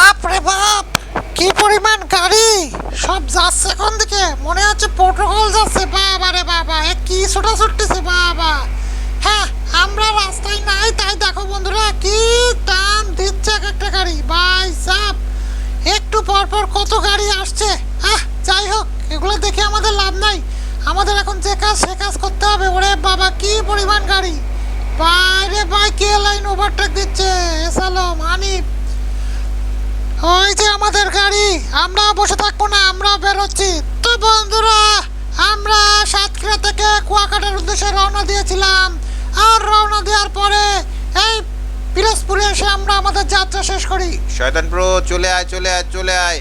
বাপ রে বাপ, কি পরিমাণ গাড়ি? সব যাচ্ছে কোন দিকে মনে হচ্ছে প্রোটোকল যাচ্ছে। বাবা রে বাবা, এ কি ছোটা ছুটতেছে বাবা। হ্যাঁ আমরা রাস্তায় নাই, তাই দেখো বন্ধুরা, কি টান দিচ্ছে এক একটা গাড়ি। বাই সাপ একটু পর পর কত গাড়ি আসছে। হ্যাঁ যাই হোক, এগুলো দেখে আমাদের লাভ নাই। আমাদের এখন যে কাজ, সে কাজ করতে হবে। ওরে বাবা, কি পরিমাণ গাড়ি। বাইরে বাই কে লাইন ওভারটেক দিচ্ছে? এসালম হানিফ। ওই যে আমাদের গাড়ি আমরা বসে থাকব না আমরা বেরোচ্ছি তো বন্ধুরা আমরা সাতক্ষীরা থেকে কুয়াকাটার উদ্দেশ্যে রওনা দিয়েছিলাম। আর রওনা দেওয়ার পরে এই পিরোজপুরে এসে আমরা আমাদের যাত্রা শেষ করি। শয়তান প্রো চলে আয় চলে আয় চলে আয়।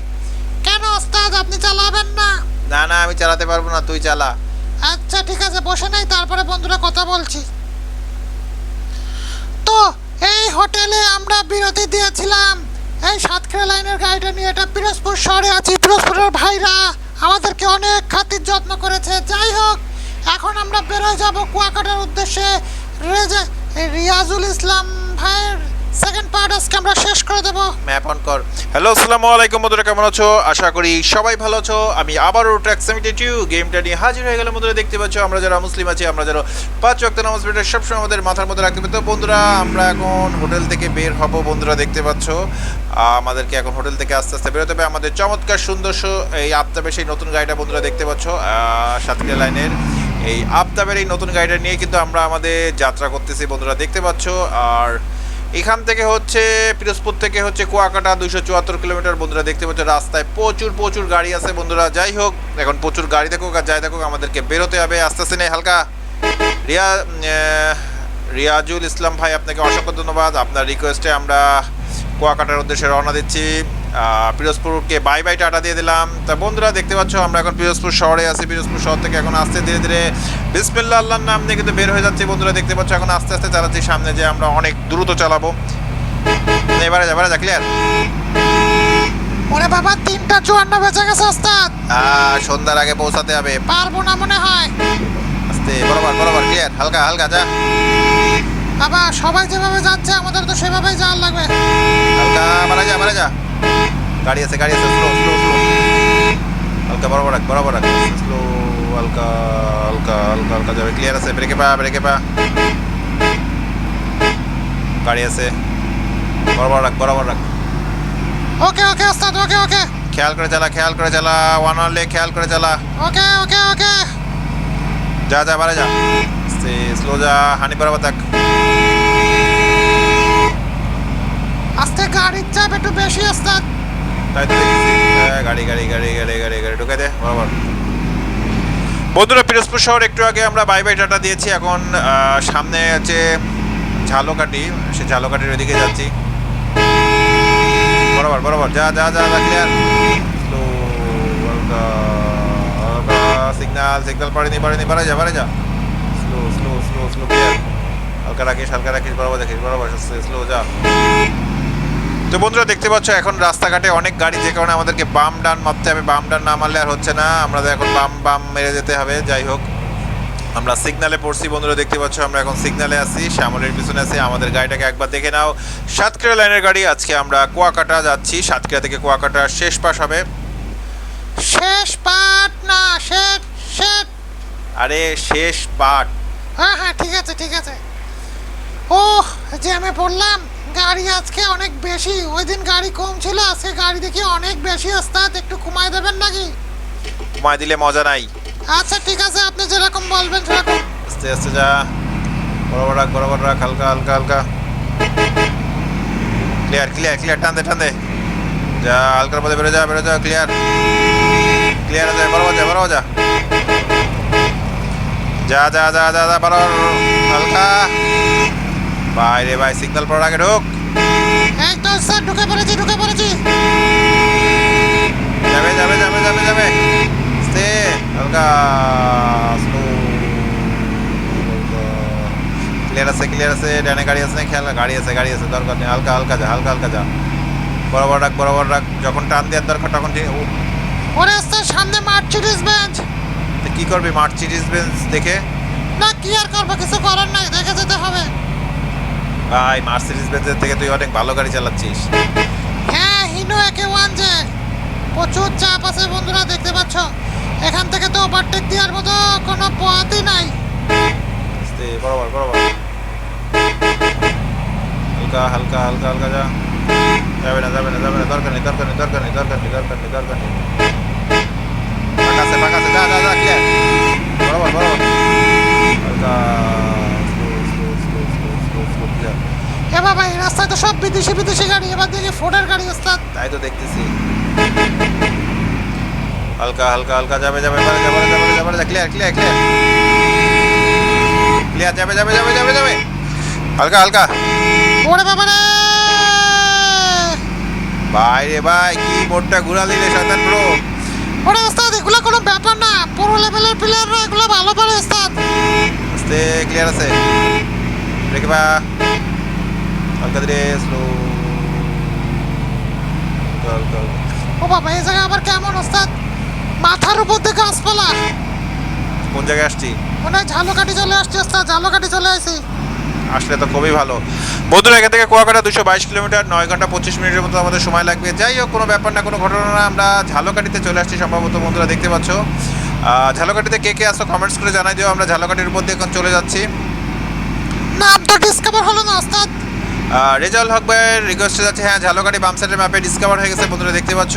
কেন ওস্তাদ আপনি চালাবেন না? না না আমি চালাতে পারব না তুই চালা। আচ্ছা ঠিক আছে বসে নেই তারপরে বন্ধুরা কথা বলছি। তো এই হোটেলে আমরা বিরতি দিয়েছিলাম। এই সাতক্ষীরা লাইনের গাড়িটা নিয়ে এটা পিরোজপুর শহরে আছি। পিরোজপুরের ভাইরা আমাদেরকে অনেক খাতির যত্ন করেছে। যাই হোক, এখন আমরা বেরোয় যাব কুয়াকাটার উদ্দেশ্যে। রিয়াজুল ইসলাম ভাইয়ের সেকেন্ড পার্ট আজকে আমরা শেষ করে দেবো। ম্যাপ অন কর। হ্যালো, আসসালামু আলাইকুম বন্ধুরা, কেমন আছো? আশা করি সবাই ভালো আছো। আমি আবারও ট্র্যাক সেমিটি টু গেমটা নিয়ে হাজির হয়ে গেলাম বন্ধুরা, দেখতে পাচ্ছ আমরা যারা মুসলিম আছি, আমরা যারা পাঁচ ওয়াক্ত নামাজ পড়ে সবসময় আমাদের মাথার মধ্যে রাখতে তো বন্ধুরা, আমরা এখন হোটেল থেকে বের হব বন্ধুরা, দেখতে পাচ্ছ। আমাদেরকে এখন হোটেল থেকে আস্তে আস্তে বেরোতে হবে। আমাদের চমৎকার সুন্দর এই আফতাবের সেই নতুন গাড়িটা বন্ধুরা, দেখতে পাচ্ছ। সাতক্ষীরা লাইনের এই আফতাবের এই নতুন গাড়িটা নিয়ে কিন্তু আমরা আমাদের যাত্রা করতেছি বন্ধুরা, দেখতে পাচ্ছ। আর এখান থেকে হচ্ছে পিরোজপুর থেকে হচ্ছে কুয়াকাটা দুইশো চুয়াত্তর কিলোমিটার। বন্ধুরা দেখতে পাচ্ছ রাস্তায় প্রচুর প্রচুর গাড়ি আছে বন্ধুরা। যাই হোক, এখন প্রচুর গাড়ি দেখুক আর যাই দেখুক আমাদেরকে বেরোতে হবে। আস্তে আস্তে নেই, হালকা। রিয়া রিয়াজুল ইসলাম ভাই, আপনাকে অসংখ্য ধন্যবাদ। আপনার রিকোয়েস্টে আমরা কুয়াকাটার উদ্দেশ্যে রওনা দিচ্ছি। পিরোজপুরকে বাই বাই টাটা দিয়ে দিলাম। তা বন্ধুরা দেখতে পাচ্ছ আমরা এখন পিরোজপুর শহরে আছি। পিরোজপুর শহর থেকে এখন আস্তে ধীরে ধীরে বিসমিল্লা আল্লাহর নাম নিয়ে কিন্তু বের হয়ে যাচ্ছি। বন্ধুরা দেখতে পাচ্ছ এখন আস্তে আস্তে চালাচ্ছি। সামনে যে আমরা অনেক দ্রুত চালাবো। এবারে যা এবারে যা ক্লিয়ার ওরে বাবা তিনটা চুয়ান্ন বেঁচে গেছে ওস্তাদ। সন্ধ্যার আগে পৌঁছাতে হবে। পারব না মনে হয়। আস্তে বরাবর বরাবর ক্লিয়ার হালকা হালকা যা। বাবা সবাই যেভাবে যাচ্ছে আমাদের তো সেভাবেই যাওয়ার লাগবে। হালকা মারা যা মারা যা। গাড়ি আছে গাড়ি আছে স্লো স্লো স্লো হালকা বরাবর রাখ বরাবর রাখ। স্লো হালকা হালকা হালকা হালকা যাবে। ক্লিয়ার আছে ব্রেকে পা ব্রেকে পা। গাড়ি আছে। বরাবর রাখ বরাবর রাখ। ওকে ওকে ওস্তাদ ওকে ওকে খেয়াল করে চালা খেয়াল করে চালা। ওয়ান ওয়ানলে খেয়াল করে চালা। ওকে ওকে ওকে যা যা বারে যা। স্লো যা হানি বরাবর থাক। আস্তে গাড়ির চাপ একটু বেশি ওস্তাদ তাই তো হ্যাঁ, গাড়ি গাড়ি গাড়ি গাড়ি গাড়ি গাড়ি ঢুকে দে বরাবর। বন্ধুরা পিরোজপুর শহর একটু আগে আমরা বাই বাই টাটা দিয়েছি। এখন সামনে আছে ঝালকাটি সে ঝালকাটির ওইদিকে যাচ্ছি। বরাবর বরাবর যা যা যা ক্লিয়ার সিগনাল সিগনাল পারেনি পারেনি বাড়ে যা বাড়ে যা। Slow slow slow slow clear হালকা রাখিস হালকা রাখিস বরাবর দেখিস বরাবর স্লো যা। তো বন্ধুরা দেখতে পাচ্ছ এখন রাস্তাঘাটে অনেক গাড়ি যে কারণে আমাদেরকে বাম ডান মারতে হবে। বাম ডান না মারলে আর হচ্ছে না আমাদের এখন বাম বাম মেরে যেতে হবে যাই হোক। আমরা সিগনালে পড়ছি বন্ধুরা দেখতে পাচ্ছ আমরা এখন সিগনালে আছি শ্যামলের পিছনে আছি আমাদের গাড়িটাকে একবার দেখে নাও। সাতক্ষীরা লাইনের গাড়ি আজকে আমরা কুয়াকাটা যাচ্ছি সাতক্ষীরা থেকে কুয়াকাটা শেষ পাশ হবে। শেষ পাট না শেষ শেষ। আরে শেষ পাট হ্যাঁ হ্যাঁ ঠিক আছে ঠিক আছে। ও যে আমি বললাম গাড়ি আজকে অনেক বেশি। ওই দিন গাড়ি কম ছিল আজকে গাড়ি দেখি অনেক বেশি ওস্তাদ। একটু কমায় দেবেন নাকি? ঘুমায় দিলে মজা নাই। আচ্ছা ঠিক আছে আপনি যেরকম বলবেন সেরকম। আস্তে আস্তে যা। বরাবর রাখ বরাবর রাখ হালকা হালকা হালকা। ক্লিয়ার ক্লিয়ার ক্লিয়ার টানতে টানতে। যা হালকার মধ্যে বেরো যা বেরো যা ক্লিয়ার ক্লিয়ার আছে বরাবর যা বরাবর যা। যা যা যা যা যা বরাবর হালকা। বাইরে ভাই সিগন্যাল পড়ার আগে ঢোক। এই তো স্যার ঢুকে পড়েছি ঢুকে পড়েছি। যাবে যাবে যাবে যাবে যাবে। স্টে হালকা স্লো ক্লিয়ার আছে ক্লিয়ার আছে ডানে গাড়ি আছে না খেয়াল গাড়ি আছে গাড়ি আছে দরকার নেই হালকা হালকা যা হালকা হালকা যা। বরাবর রাখ বরাবর রাখ যখন টান দেওয়ার দরকার তখন ঠিক- ওরে স্যার সামনে মার্চিডিস বেঞ্চ। তো কি করবি মার্সিডিজ বেঞ্চ দেখে? না কি আর করব কিছু করার নাই দেখে যেতে হবে। ভাই মার্সিডিজ বেঞ্চের থেকে তুই অনেক ভালো গাড়ি চালাচ্ছিস। হ্যাঁ হিনো একে ওয়ান যে। প্রচুর চাপ আছে বন্ধুরা দেখতে পাচ্ছ? এখান থেকে তো ওভারটেক দেওয়ার মতো কোনো পথই নাই। আস্তে বরাবর বরাবর। হালকা হালকা হালকা হালকা যা। যাবে না যাবে না যাবে না দরকার নেই দরকার নেই দরকার নেই দরকার নেই দরকার নেই দরকার নেই। ফাঁকা আছে ফাঁকা আছে যা যা যা ক্লিয়ার বরাবর বরাবর। হালকা slow slow slow slow slow slow clear এ বাবা এই রাস্তায় তো সব বিদেশি বিদেশি গাড়ি এবার দেখি ফোর্ডের গাড়ি ওস্তাদ তাই তো দেখতেছি হালকা হালকা হালকা যাবে যাবে যাবে যাবে যাবে যাবে যাবে ক্লিয়ার ক্লিয়ার ক্লিয়ার ক্লিয়ার যাবে যাবে যাবে যাবে যাবে হালকা হালকা ওরে বাবা রে ভাই রে ভাই কি মোড়টা ঘুরা দিলে শয়তান ব্রো ওরে ওস্তাদ এগুলো কোনো ব্যাপার না পুরো লেভেলের প্লেয়াররা এগুলো ভালো পারে ওস্তাদ আস্তে ক্লিয়ার আছে রেখে বা হালকা ও বাবা এই জায়গা আবার কেমন ওস্তাদ মাথার উপর থেকে গাছপালা। কোন জায়গায় আসছি? মনে হয় ঝালকাঠি চলে আসছে ওস্তাদ ঝালকাঠি চলে আসি আসলে তো খুবই ভালো। বন্ধুরা এখান থেকে কুয়াকাটা দুশো বাইশ কিলোমিটার নয় ঘণ্টা পঁচিশ মিনিটের মতো আমাদের সময় লাগবে। যাই হোক কোনো ব্যাপার না কোনো ঘটনা না আমরা ঝালকাঠিতে চলে আসছি সম্ভবত বন্ধুরা দেখতে পাচ্ছ। আহ, ঝালকাঠিতে কে কে আসো কমেন্টস করে জানাই দিও আমরা ঝালকাঠির মধ্যে এখন চলে যাচ্ছি। নাম তো ডিসকভার হলো না ওস্তাদ। রেজাউল হক ভাইয়ের রিকোয়েস্টে যাচ্ছে। হ্যাঁ ঝালকাঠি বাম সাইডের ম্যাপে ডিসকভার হয়ে গেছে, বন্ধুরা দেখতে পাচ্ছ।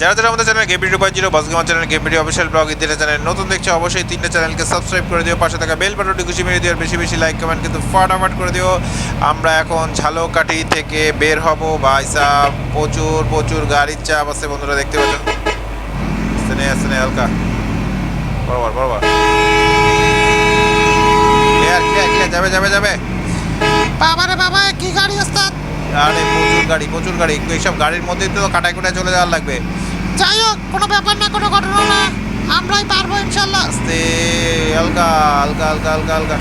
যারা যারা আমাদের channel game video zero বসগামা channel game video official blog ইত্যাদি চ্যানেল নতুন দেখছ, অবশ্যই তিনটে চ্যানেলকে সাবস্ক্রাইব করে দিও। পাশে থাকা বেল বাটনটি খুশি মেরে দিও বেশি বেশি লাইক কমেন্ট কিন্তু ফাটাফাট করে দিও। আমরা এখন ঝালকাঠি থেকে বের হব। বাইসা প্রচুর প্রচুর গাড়ির চাপ আছে, বন্ধুরা দেখতে পাচ্ছ। আসতে আসতে নেই হালকা। বরাবর বরাবর। যাবে যাবে যাবে। বাবা রে বাবা কি গাড়ি ওস্তাদ? আরে প্রচুর গাড়ি প্রচুর গাড়ি। এইসব গাড়ির মধ্যেই তো কাটায় কুটায় চলে যাওয়ার লাগবে। যাই হোক কোনো ব্যাপার না কোনো ঘটনা না। আমরাই পারব ইনশাল্লাহ। আস্তে হালকা হালকা হালকা হালকা হালকা।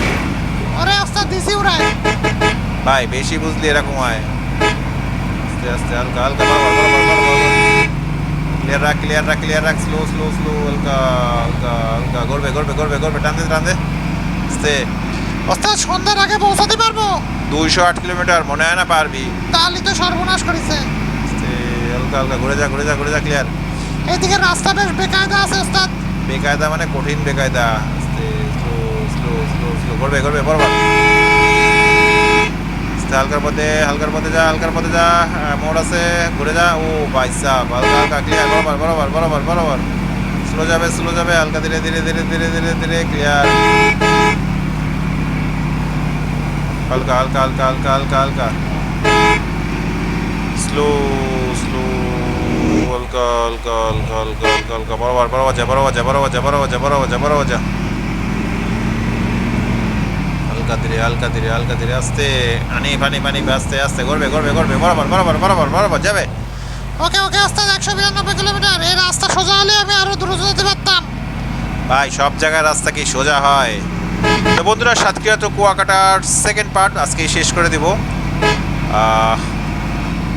ওরে ওস্তাদ দিছি উড়ায়। ভাই বেশি বুঝলি এরকম হয়। আস্তে আস্তে হালকা হালকা বরাবর ক্লিয়ার রাখ ক্লিয়ার রাখ ক্লিয়ার রাখ স্লো স্লো স্লো হালকা হালকা হালকা। গড়বে গড়বে গড়বে গড়বে টানতে টানতে আস্তে। ওস্তাদ সন্ধ্যার আগে পৌঁছাতে পারব? দুইশো আট কিলোমিটার মনে হয় না পারবি। তাহলে তো সর্বনাশ করেছে। হালকা হালকা ঘুরে যা ঘুরে যা ঘুরে যা ক্লিয়ার এইদিকে রাস্তা বেশ বেকায়দা আছে ওস্তাদ বেকায়দা মানে কঠিন বেকায়দা। আস্তে স্লো স্লো স্লো স্লো করবে করবে বরাবর হালকার পথে হালকার পথে যা হালকার পথে যা। মোড় আছে ঘুরে যা। ও বাইসা হালকা হালকা ক্লিয়ার বরাবর বরাবর বরাবর বরাবর স্লো যাবে স্লো যাবে। হালকা ধীরে ধীরে ধীরে ধীরে ধীরে ধীরে ক্লিয়ার হালকা হালকা হালকা হালকা হালকা হালকা। স্লো স্লো হালকা হালকা হালকা হালকা হালকা হালকা। বরাবর বরাবর যা বরাবর যা বরাবর যা বরাবর যা বরাবর যা বরাবর যা হালকা ধীরে হালকা ধীরে হালকা ধীরে আস্তে। আনি পানি পানি আস্তে আস্তে করবে করবে করবে। বরাবর বরাবর বরাবর বরাবর যাবে। ওকে ওকে ওস্তাদ একশো বিরানব্বই কিলোমিটার। এই রাস্তা সোজা হলে আমি আরও দ্রুত যেতে পারতাম। ভাই সব জায়গায় রাস্তা কি সোজা হয়? তো বন্ধুরা সাতক্ষীরা তো কুয়াকাটার সেকেন্ড পার্ট আজকেই শেষ করে দিব।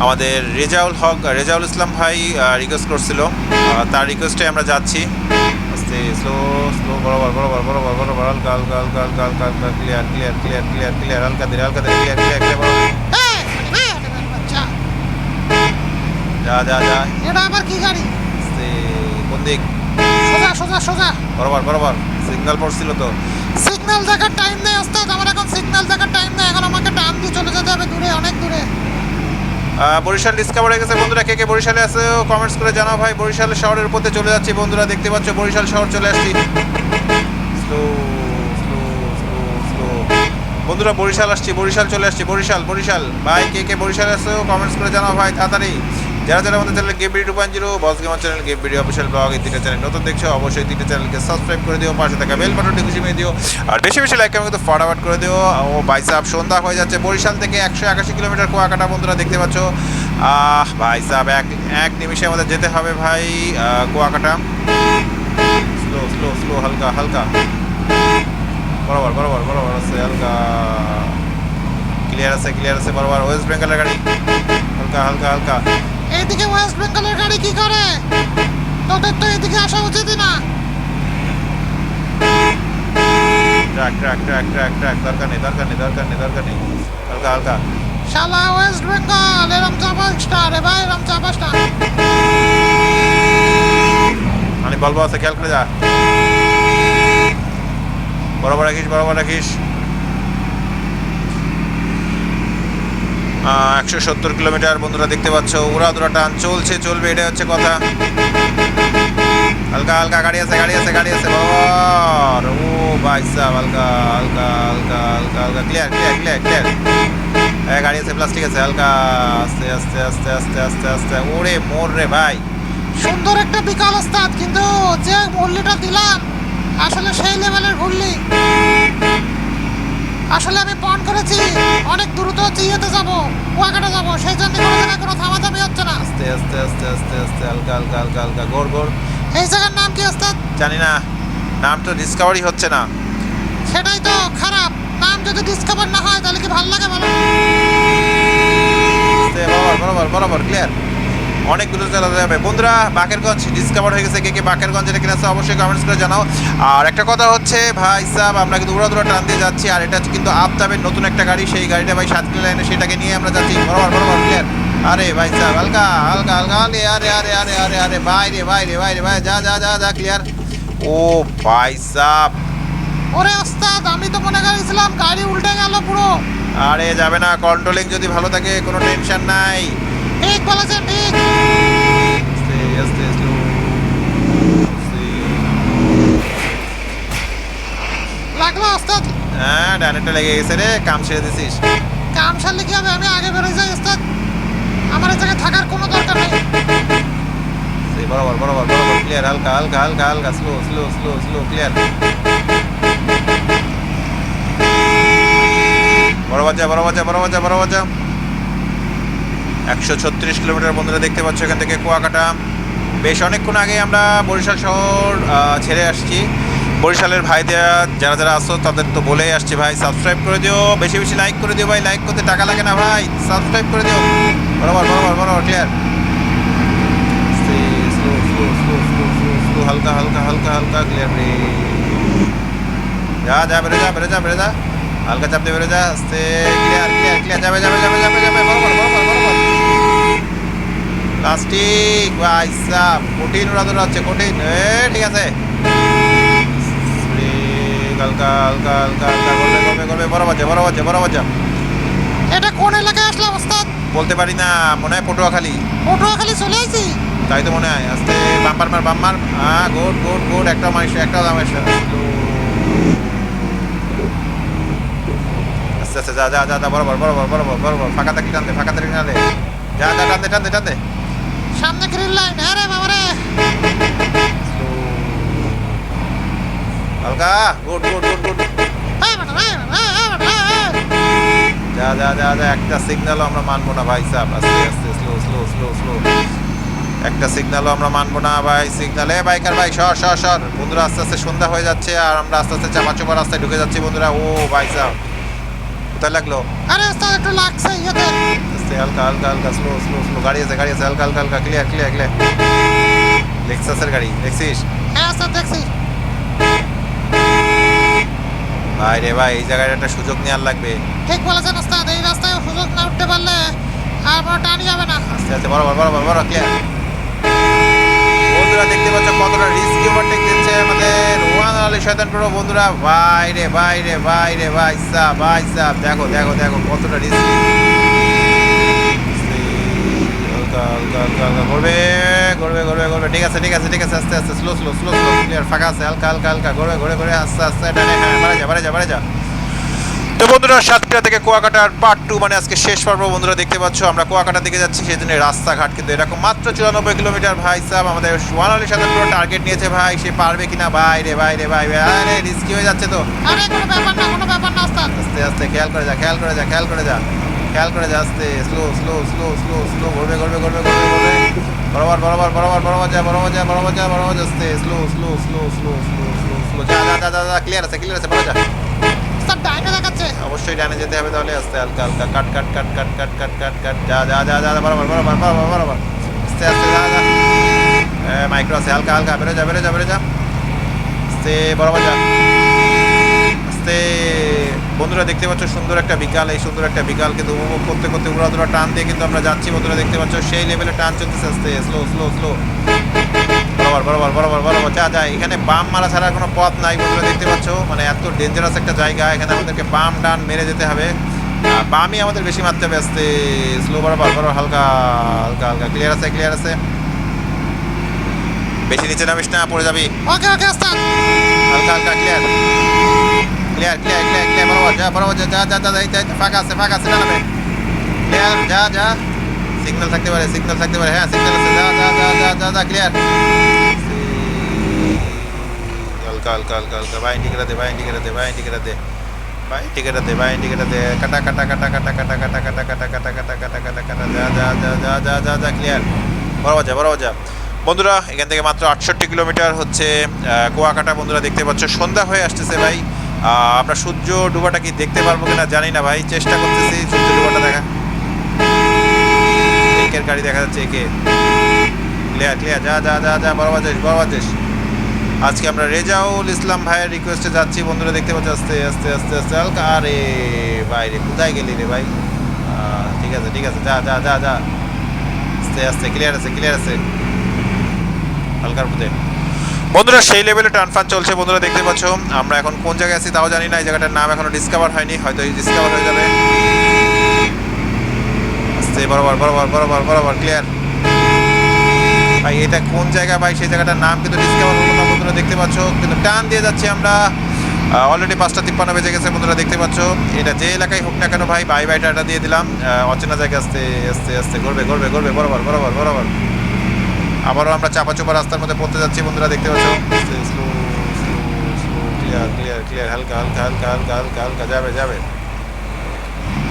আমাদের রেজাউল হক রেজাউল ইসলাম ভাই রিকোয়েস্ট করছিল। তার রিকোয়েস্টে আমরা যাচ্ছি। আস্তে স্লো স্লো বরাবর বরাবর বরাবর বরাবর হালকা হালকা হালকা হালকা হালকা হালকা clear clear clear clear clear হালকা ধীরে হালকা ধীরে ক্লিয়ার ক্লিয়ার ক্লিয়ার যা যা যা। এটা আবার কি গাড়ি? কোন দিক? সোজা সোজা সোজা। বরাবর বরাবর সিগন্যাল পড়ছিল তো। সিগন্যাল দেখার টাইম নেই, ওস্তাদ। আমার এখন সিগন্যাল দেখার টাইম নেই। এখন আমাকে ডান দিয়ে চলে যেতে হবে দূরে, অনেক দূরে। বরিশাল ডিসকভার হয়ে গেছে। বন্ধুরা, কে কে বরিশালে আছে কমেন্টস করে জানাও ভাই। বরিশাল শহরের উপরে চলে যাচ্ছি। বন্ধুরা, দেখতে পাচ্ছ, বরিশাল শহর চলে আসছি। বন্ধুরা, বরিশাল আসছি, বরিশাল চলে আসছি। বরিশাল বরিশাল। ভাই, কে কে বরিশালে আছে? কমেন্টস করে জানাও ভাই, তাড়াতাড়ি। যারা যারা আমাদের channel game video two point zero boss gamer channel game video official blog এই তিনটে চ্যানেল নতুন দেখছ, অবশ্যই তিনটে চ্যানেলকে সাবস্ক্রাইব করে দিও, পাশে থাকা বেল বাটনটি খুশি মেরে দিও, আর বেশি বেশি লাইক কিন্তু ফটাফট করে দিও, ও বাইসাপ সন্ধ্যা হয়ে যাচ্ছে, বরিশাল থেকে একশো একাশি কিলোমিটার কুয়াকাটা বন্ধুরা দেখতে পাচ্ছ। আহ ভাই সাহেব এক এক নিমিষে আমাদের যেতে হবে ভাই কুয়াকাটা। স্লো স্লো স্লো হালকা হালকা। বরাবর বরাবর বরাবর আছে, হালকা। ক্লিয়ার আছে ক্লিয়ার আছে, বরাবর। ওয়েস্ট বেঙ্গলের গাড়ি। হালকা হালকা হালকা। এইদিকে ওয়েস্ট বেঙ্গলের গাড়ি কি করে? তোদের তো এদিকে আসা উচিতই না। Track track track track track দরকার নেই দরকার নেই দরকার নেই দরকার নেই। হালকা হালকা। শালা ওয়েস্ট বেঙ্গল এরম চাপা স্টার এ ভাই এরম চাপা স্টার অনেক গল্প আছে খেয়াল করে যা। বরাবর রাখিস বরাবর রাখিস। একশো সত্তর কিলোমিটার বন্ধুরা দেখতে পাচ্ছ উড়া দুরা টান চলছে, চলবে এটা হচ্ছে কথা। হালকা হালকা, গাড়ি আছে গাড়ি আছে গাড়ি আছে বাবার ও ভাই সাহেব হালকা হালকা হালকা হালকা হালকা ক্লিয়ার ক্লিয়ার ক্লিয়ার ক্লিয়ার হ্যাঁ গাড়ি আছে প্লাস্টিক আছে, হালকা, আস্তে আস্তে আস্তে আস্তে আস্তে আস্তে, ওরে মোর রে ভাই। সুন্দর একটা বিকাল ওস্তাদ, কিন্তু যে ঘুরলিটা দিলাম, আসলে সেই লেভেলের ঘুরলি আসলে আমি পণ করেছি। অনেক দ্রুত হচ্ছে ইয়েতে যাব কুয়াকাটা যাব সেই জন্য কোনো কোনো থামাথামি হচ্ছে না। আস্তে আস্তে আস্তে আস্তে আস্তে হালকা হালকা হালকা হালকা গোর গোর এই জায়গার নাম কি ওস্তাদ? জানি না নাম তো ডিসকাভারি হচ্ছে না। সেটাই তো খারাপ নাম যদি ডিসকভার না হয় তাহলে কি ভালো লাগে বলো? আস্তে বরাবর বরাবর বরাবর ক্লিয়ার অনেক দূরে চালাতে যাবে। বন্ধুরা বাকেরগঞ্জ ডিসকভার হয়ে গেছে কে কে বাকেরগঞ্জ এটা কিনা অবশ্যই কমেন্টস করে জানাও। আর একটা কথা হচ্ছে ভাই সাহেব আমরা কিন্তু উড়া দুরা টান দিয়ে যাচ্ছি আর এটা কিন্তু আপতাবের নতুন একটা গাড়ি সেই গাড়িটা ভাই সাত কিলো লাইনে সেটাকে নিয়ে আমরা যাচ্ছি। বরাবর বরাবর ক্লিয়ার আরে ভাই সাহেব হালকা হালকা হালকা আরে আরে আরে আরে আরে আরে ভাই রে ভাই রে ভাই রে ভাই যা যা যা যা ক্লিয়ার ও ভাই সাহেব ওরে ওস্তাদ আমি তো মনে করেছিলাম গাড়ি উল্টে গেল পুরো। আরে যাবে না কন্ট্রোলিং যদি ভালো থাকে কোনো টেনশন নাই। ঠিক বলেছেন ঠিক আস্তে আস্তে স্লো লাগল ওস্তাদ হ্যাঁ ডানেরটা লেগে গেছে রে কাম ছেড়ে দিছিস কাম সারলে কি হবে আমি আগে বেরোয় যাই ওস্তাদ আমার এই জায়গায় থাকার কোনো দরকার নেই বরাবর বরাবর বরাবর ক্লিয়ার হালকা হালকা হালকা হালকা slow slow slow slow clear বরাবর যা বরাবর যা বরাবর যা বরাবর যা একশো ছত্রিশ কিলোমিটার বন্ধুরা দেখতে পাচ্ছ এখান থেকে কুয়াকাটা। বেশ অনেকক্ষণ আগে আমরা বরিশাল শহর ছেড়ে আসছি। বরিশালের ভাইদের, যারা যারা আসো, তাদের তো বলেই আসছে ভাই সাবস্ক্রাইব করে দিও। বেশি বেশি লাইক করে দিও ভাই লাইক করতে টাকা লাগে না ভাই সাবস্ক্রাইব করে দিও। বরাবর বরাবর বরাবর ক্লিয়ার হালকা হালকা হালকা হালকা ক্লিয়ার যা যা, বেরো যা বেরো যা বেরো, যা। হালকা চাপ দিয়ে বেরো, যা, আস্তে ক্লিয়ার ক্লিয়ার ক্লিয়ার যাবে যাবে যাবে যাবে যাবে, বরাবর বরাবর বরাবর। প্লাস্টিক ভাই কঠিন ওরা হচ্ছে কঠিন। এ ঠিক আছে। হালকা হালকা হালকা হালকা করবে করবে করবে বরাবর যা বরাবর যা বরাবর যা এটা কোন এলাকায় আসলাম ওস্তাদ? বলতে পারি না মনে হয় পটুয়াখালী। পটুয়াখালী চলে আইছি? তাই তো মনে হয় আস্তে বাম্পার মার বাম্পার। হ্যাঁ গুড গুড গুড একটা মানুষ একটা মানুষ আস্তে আস্তে যা যা যা যা বরাবর বরাবর বরাবর বরাবর ফাঁকা থাকি টানতে ফাঁকা থাকি টানতে। যা যা টানতে টানতে টানতে। সামনে গ্রিল লাইন হ্যাঁ রে বাবা রে হালকা গুড গুড গুড গুড। বেটা, এই, এই। যা যা যা যা একটা সিগন্যালও আমরা মানবো না ভাই সাহেব। আস্তে আস্তে স্লো স্লো স্লো স্লো একটা সিগন্যালও আমরা মানবো না ভাই সিগন্যালে বাইকার ভাই সর সর সর। বন্ধুরা আস্তে আস্তে সন্ধ্যা হয়ে যাচ্ছে আর আমরা আস্তে আস্তে চাপা চোপা রাস্তায় ঢুকে যাচ্ছি বন্ধুরা। ও ভাই সাহেব। কোথায় লাগল? আরে একটু লাগছে আস্তে হালকা হালকা হালকা স্লো স্লো স্লো গাড়ি আছে গাড়ি আছে হালকা হালকা হালকা ক্লিয়ার ক্লিয়ার ক্লিয়ার লেক্সাসের গাড়ি দেখছিস হ্যাঁ ওস্তাদ দেখছি। ভাই রে ভাই এই জায়গায় একটা সুযোগ নেওয়ার লাগবে। ঠিক বলেছেন ওস্তাদ এই রাস্তায় সুযোগ না উঠতে পারলে আর বড় টানি যাবে না। আস্তে আস্তে বরাবর বরাবর বরাবর ক্লিয়ার বন্ধুরা দেখতে পাচ্ছ কতটা রিস্কি ওভারটেক দিচ্ছে আমাদের ওয়ান আলী শয়তান প্রো। বন্ধুরা ভাই রে ভাই রে ভাই রে ভাই সাহ ভাই সাহ। দেখো দেখো দেখো কতটা রিস্কি হালকা হালকা হালকা হালকা করবে করবে করবে করবে ঠিক আছে ঠিক আছে ঠিক আছে আস্তে আস্তে। Slow slow slow slow clear ফাঁকা আছে হালকা হালকা হালকা। ঘুরবে ঘুরে ঘুরে আস্তে আস্তে। ডানে হ্যাঁ বাড়ে যা বাড়ে যা বাড়ে যা। তো বন্ধুরা সাতক্ষীরা থেকে কুয়াকাটার পার্ট টু মানে আজকে শেষ পর্ব বন্ধুরা দেখতে পাচ্ছ। আমরা কুয়াকাটা দিকে যাচ্ছি জন্য রাস্তাঘাট কিন্তু এরকম মাত্র চুরানব্বই কিলোমিটার। ভাই সাহেব আমাদের ওয়ান আলী সাথে পুরো টার্গেট নিয়েছে ভাই। সে পারবে কিনা? ভাই রে ভাই রে ভাই ভাই আরে রিস্কি হয়ে যাচ্ছে তো। আরে কোনো ব্যাপার না কোনো ব্যাপার না আস্তে আস্তে খেয়াল করে যা খেয়াল করে যা খেয়াল করে যা। খেয়াল করে যা আস্তে slow slow slow slow slow ঘুরবে ঘুরবে ঘুরবে ঘুরবে ঘুরবে বরাবর বরাবর বরাবর বরাবর যা বরাবর যা বরাবর যা বরাবর যা আস্তে slow slow slow slow slow slow slow যা যা যা যা যা ক্লিয়ার আছে ক্লিয়ার আছে বড় যা ওস্তাদ ডাইনে দেখাচ্ছে অবশ্যই ডানে যেতে হবে তাহলে আস্তে হালকা হালকা কাট কাট কাট কাট কাট কাট কাট কাট যা যা যা যা বরাবর বরাবর বরাবর বরাবর আস্তে আস্তে যা যা মাইক্রো আছে হালকা হালকা বেরো যা বেরো যা বেরো যা আস্তে বরাবর যা আস্তে বন্ধুরা দেখতে পাচ্ছ সুন্দর একটা বিকাল এই সুন্দর একটা বিকাল কিন্তু উপভোগ করতে করতে উড়া দুরা টান দিয়ে কিন্তু আমরা যাচ্ছি। বন্ধুরা দেখতে পাচ্ছ সেই লেভেলে টান চলতেছে আস্তে স্লো স্লো স্লো বরাবর বরাবর বরাবর বরাবর। যা যা এখানে বাম মারা ছাড়া কোনো পথ নাই বন্ধুরা দেখতে পাচ্ছ। মানে এত ডেঞ্জারাস একটা জায়গা এখানে আমাদেরকে বাম ডান মেরে যেতে হবে। বামই আমাদের বেশি মারতে হবে আসতে স্লো বরাবর বরাবর হালকা হালকা হালকা ক্লিয়ার আছে ক্লিয়ার আছে। বেশি নিচে নামিস না পড়ে যাবি। ওকে ওকে হালকা হালকা clear clear clear clear clear বরাবর যা বরাবর যা যা যা যা যা, ফাঁকা আছে ফাঁকা আছে নামে ক্লিয়ার যা যা সিগন্যাল থাকতে পারে সিগন্যাল থাকতে পারে হ্যাঁ সিগন্যাল আছে যা যা যা যা যা ক্লিয়ার হালকা হালকা হালকা হালকা ভাই ইন্ডিকেটার দে ভাই ইন্ডিকেটার দে ভাই ইন্ডিকেটার দে ভাই ইন্ডিকেটার দে ভাই ইন্ডিকেটার দে কাটা কাটা কাটা কাটা কাটা কাটা কাটা কাটা কাটা কাটা কাটা কাটা কাটা যা যা যা যা যা যা যা ক্লিয়ার বরাবর যা বরাবর যা বন্ধুরা এখান থেকে মাত্র আটষট্টি কিলোমিটার হচ্ছে কুয়াকাটা বন্ধুরা দেখতে পাচ্ছ সন্ধ্যা হয়ে আসতেছে ভাই আমরা সূর্য ডুবাটা কি দেখতে পারব কিনা জানি না ভাই, চেষ্টা করতেছি সূর্য ডুবাটা দেখা। একের গাড়ি দেখা যাচ্ছে, একে। ক্লিয়ার ক্লিয়ার, যা যা যা যা, বরাবর যাস বরাবর যাস। আজকে আমরা রেজাউল ইসলাম ভাইয়ের রিকোয়েস্টে যাচ্ছি, বন্ধুরা দেখতে পাচ্ছি, আস্তে আস্তে আস্তে আস্তে, হালকা। আরে ভাই রে, কোথায় গেলি রে ভাই? ঠিক আছে ঠিক আছে, যা যা যা যা। আস্তে আস্তে, ক্লিয়ার আছে ক্লিয়ার আছে। হালকার মধ্যে। বন্ধুরা, সেই লেভেলে টানফান চলছে বন্ধুরা দেখতে পাচ্ছ। আমরা এখন কোন জায়গায় আছি তাও জানি না, এই জায়গাটার নাম এখনও ডিসকভার হয়নি, হয়তো এই ডিসকভার হয়ে যাবে। আস্তে, বরাবর বরাবর বরাবর বরাবর ক্লিয়ার ভাই, এটা কোন জায়গা ভাই, সেই জায়গাটার নাম কিন্তু ডিসকভার হলো না বন্ধুরা, দেখতে পাচ্ছ। কিন্তু টান দিয়ে যাচ্ছি আমরা। অলরেডি পাঁচটা তিপ্পান্ন বেজে গেছে বন্ধুরা, দেখতে পাচ্ছ। এটা যে এলাকায় হোক না কেন ভাই বাই বাইটা এটা দিয়ে দিলাম। অচেনা জায়গায় আস্তে আস্তে আস্তে করবে করবে করবে বরাবর বরাবর বরাবর। আবারও আমরা চাপা চোপা রাস্তার মধ্যে পড়তে যাচ্ছি, বন্ধুরা দেখতে পাচ্ছ? ক্লিয়ার ক্লিয়ার ক্লিয়ার হালকা হালকা হালকা হালকা হালকা হালকা, যাবে যাবে।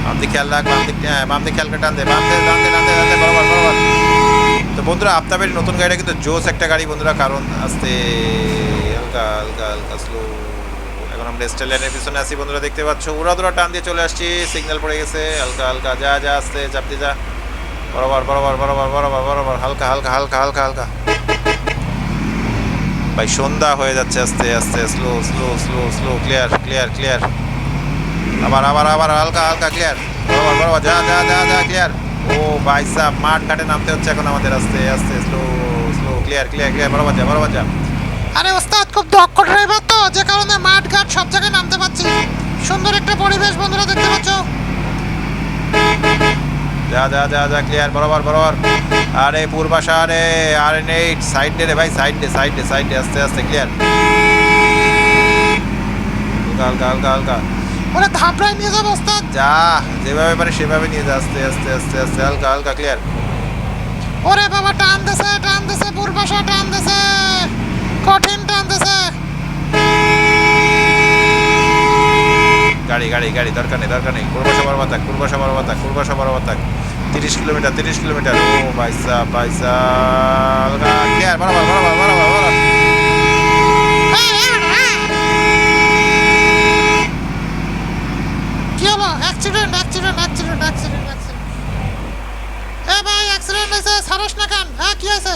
বাম দিকে খেয়াল রাখ বাম দিক হ্যাঁ বাম দিকে খেয়াল টান দে বাম দে টান দে টান দে টান দে বরাবর। তো বন্ধুরা আপনাদের নতুন গাড়িটা কিন্তু জোস একটা গাড়ি বন্ধুরা, কারণ আস্তে, হালকা হালকা হালকা স্লো এখন আমরা লাইনের পিছনে আছি, বন্ধুরা দেখতে পাচ্ছ। উড়া দুরা টান দিয়ে চলে আসছি সিগন্যাল পড়ে গেছে, হালকা হালকা, যা যা, আসতে চাপ দিয়ে যা। বরাবর বরাবর বরাবর বরাবর বরাবর, হালকা হালকা হালকা হালকা হালকা। ভাই, সন্ধ্যা হয়ে যাচ্ছে আস্তে আস্তে slow slow slow slow clear clear clear আবার আবার আবার, হালকা হালকা ক্লিয়ার বরাবর বরাবর, যা যা যা যা ক্লিয়ার ও ভাই সাহ মাঠ ঘাটে নামতে হচ্ছে এখন আমাদের আস্তে আস্তে slow slow clear clear clear বরাবর যা বরাবর যা। আরে ওস্তাদ, খুব দক্ষ ড্রাইভার তো, যে কারণে মাঠ ঘাট সব জায়গায় নামতে পারছি। সুন্দর একটা পরিবেশ বন্ধুরা, দেখতে পাচ্ছ? যা যা যা যা ক্লিয়ার বরাবর বরাবর। আরে পূর্বাশা আরে আরে নেই সাইড দে রে ভাই সাইড দে সাইড দে সাইড আস্তে আস্তে ক্লিয়ার হালকা হালকা হালকা হালকা। ওরে ধাপড়ায় নিয়ে যাব ওস্তাদ। যা যেভাবে পারে সেভাবে নিয়ে যা আস্তে আস্তে আস্তে আস্তে হালকা হালকা ক্লিয়ার ওরে বাবা টান দেছে টান দেছে পূর্বাশা টান দেছে। কঠিন টান দেছে। গাড়ি গাড়ি গাড়ি দরকার নেই দরকার নেই। পূর্বাশা বরাবর থাক পূর্বাশা বরাবর থাক পূর্বাশা বরাবর থাক। তিরিশ কিলোমিটার তিরিশ কিলোমিটার। ও হালকা ক্লিয়ার বরাবর বরাবর বরাবর বরাবর কি হলো? Accident accident accident accident accident এ ভাই অ্যাক্সিডেন্ট হয়েছে সারস না কেন? হ্যাঁ কি হয়েছে?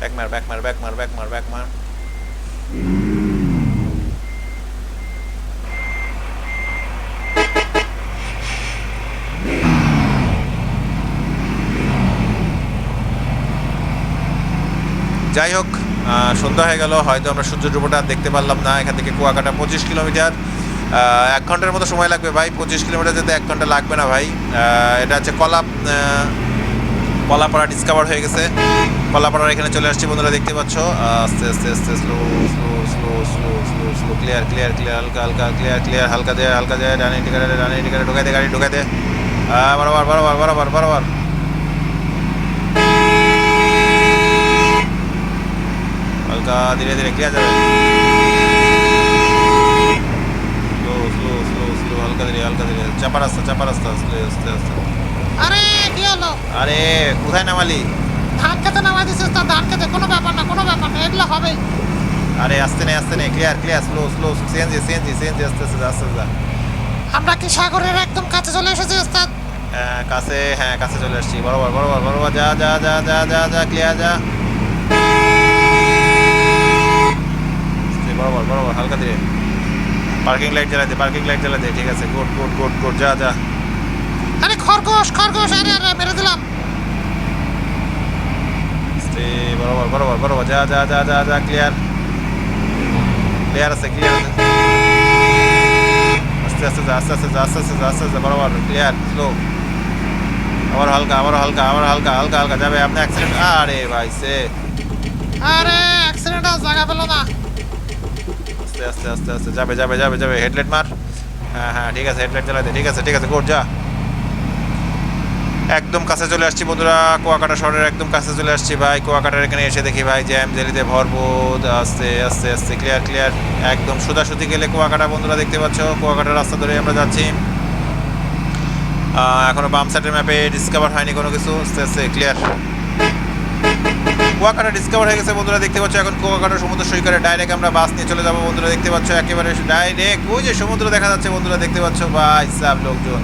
ব্যাক মার ব্যাক মার ব্যাক মার ব্যাক মার ব্যাক মার। যাই হোক সন্ধ্যা হয়ে গেল, হয়তো আমরা সূর্য ডুবোটা দেখতে পারলাম না। এখান থেকে কুয়াকাটা পঁচিশ কিলোমিটার। এক ঘণ্টার মতো সময় লাগবে ভাই, পঁচিশ কিলোমিটার যেতে এক ঘণ্টা লাগবে না ভাই। এটা হচ্ছে কলা কলাপাড়া ডিসকভার হয়ে গেছে। কলাপাড়ার এখানে চলে আসছি বন্ধুরা, দেখতে পাচ্ছ। আস্তে আস্তে আস্তে slow slow slow slow slow slow clear clear clear হালকা হালকা ক্লিয়ার ক্লিয়ার হালকা দেয় হালকা দেয়, ডানে টিকারে ডানে টিকারে ঢুকাই দে, গাড়ি ঢুকাই দে। বরাবর বরাবর বরাবর বরাবর। হালকা ধীরে ধীরে ক্লিয়ার যাবে। স্লো স্লো স্লো স্লো হালকা ধীরে হালকা ধীরে। চাপা রাস্তা চাপা রাস্তা আস্তে আস্তে আস্তে আরে কি হলো? আরে কোথায় নামালি? ধান খেতে নামাই দিছিস তা ধান খেতে কোনো ব্যাপার না কোনো ব্যাপার না এগুলো হবেই। আরে আসতে নেই আসতে নেই clear clear slow slow CNG CNG CNG আস্তে আস্তে আস্তে আস্তে আমরা কি সাগরের একদম কাছে চলে এসেছি ওস্তাদ? হ্যাঁ কাছে হ্যাঁ কাছে চলে আসছি। বরাবর বরাবর বরাবর যা যা যা যা যা যা ক্লিয়ার যা আস্তে, বরাবর বরাবর হালকা ধীরে পার্কিং লাইট জ্বালা দে পার্কিং লাইট জ্বালা দে ঠিক আছে গুড গুড গুড গুড যা যা। আরে খরগোশ খরগোশ আরে আরে মেরে দিলাম। বরাবর বরাবর বরাবর যা যা যা যা যা ক্লিয়ার ক্লিয়ার আছে ক্লিয়ার আছে। আস্তে আস্তে যা আস্তে আস্তে যা আস্তে আস্তে যা আস্তে আস্তে বরাবর ক্লিয়ার স্লো আবার হালকা আবার হালকা আবার হালকা হালকা হালকা যাবে আপনি অ্যাক্সিডেন্ট আরে ভাই সে। আরে অ্যাক্সিডেন্ট আর জায়গা পেল না। আস্তে আস্তে আস্তে আস্তে। যাবে যাবে যাবে যাবে। হেডলাইট মার। হ্যাঁ হ্যাঁ ঠিক আছে হেডলাইট চালাতে ঠিক আছে ঠিক আছে কোর্ট যা। একদম কাছে চলে আসছি বন্ধুরা। কুয়াকাটা শহরের একদম কাছে চলে আসছি ভাই। কুয়াকাটার এখানে এসে দেখি ভাই জ্যাম জেলিতে ভরপুর। আস্তে আস্তে আস্তে ক্লিয়ার ক্লিয়ার একদম সোজাসুজি গেলে কুয়াকাটা বন্ধুরা দেখতে পাচ্ছ। কুয়াকাটার রাস্তা ধরে আমরা যাচ্ছি। আহ, এখনও বাম সাইডের ম্যাপে ডিসকভার হয়নি কোনো কিছু। আস্তে আস্তে ক্লিয়ার কুয়াকাটা ডিসকভার হয়ে গেছে বন্ধুরা দেখতে পাচ্ছ এখন কুয়াকাটা সমুদ্র সৈকতে ডাইরেক্ট আমরা বাস নিয়ে চলে যাব বন্ধুরা দেখতে পাচ্ছ একেবারে ডাইরেক্ট ওই যে সমুদ্র দেখা যাচ্ছে বন্ধুরা দেখতে পাচ্ছ ভাই হিসাব লোকজন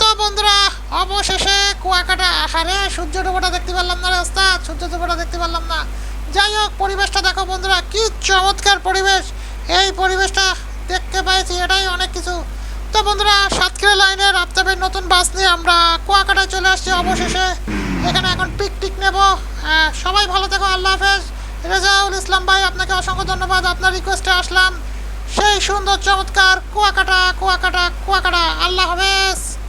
তো বন্ধুরা অবশেষে কুয়াকাটা আহারে সূর্য ডোবাটা দেখতে পারলাম না রাস্তা সূর্য ডোবাটা দেখতে পারলাম না যাই হোক পরিবেশটা দেখো বন্ধুরা কি চমৎকার পরিবেশ এই পরিবেশটা দেখতে পাইছি এটাই অনেক কিছু তো বন্ধুরা সাতক্ষীরা লাইনের আফতাবের নতুন বাস নিয়ে আমরা কুয়াকাটায় চলে আসছি অবশেষে। এখানে এখন পিকনিক নেব। আহ, সবাই ভালো থেকো আল্লাহ হাফেজ। রেজাউল ইসলাম ভাই আপনাকে অসংখ্য ধন্যবাদ। আপনার রিকোয়েস্টে আসলাম। সেই সুন্দর চমৎকার কুয়াকাটা কুয়াকাটা কুয়াকাটা। আল্লাহ হাফেজ।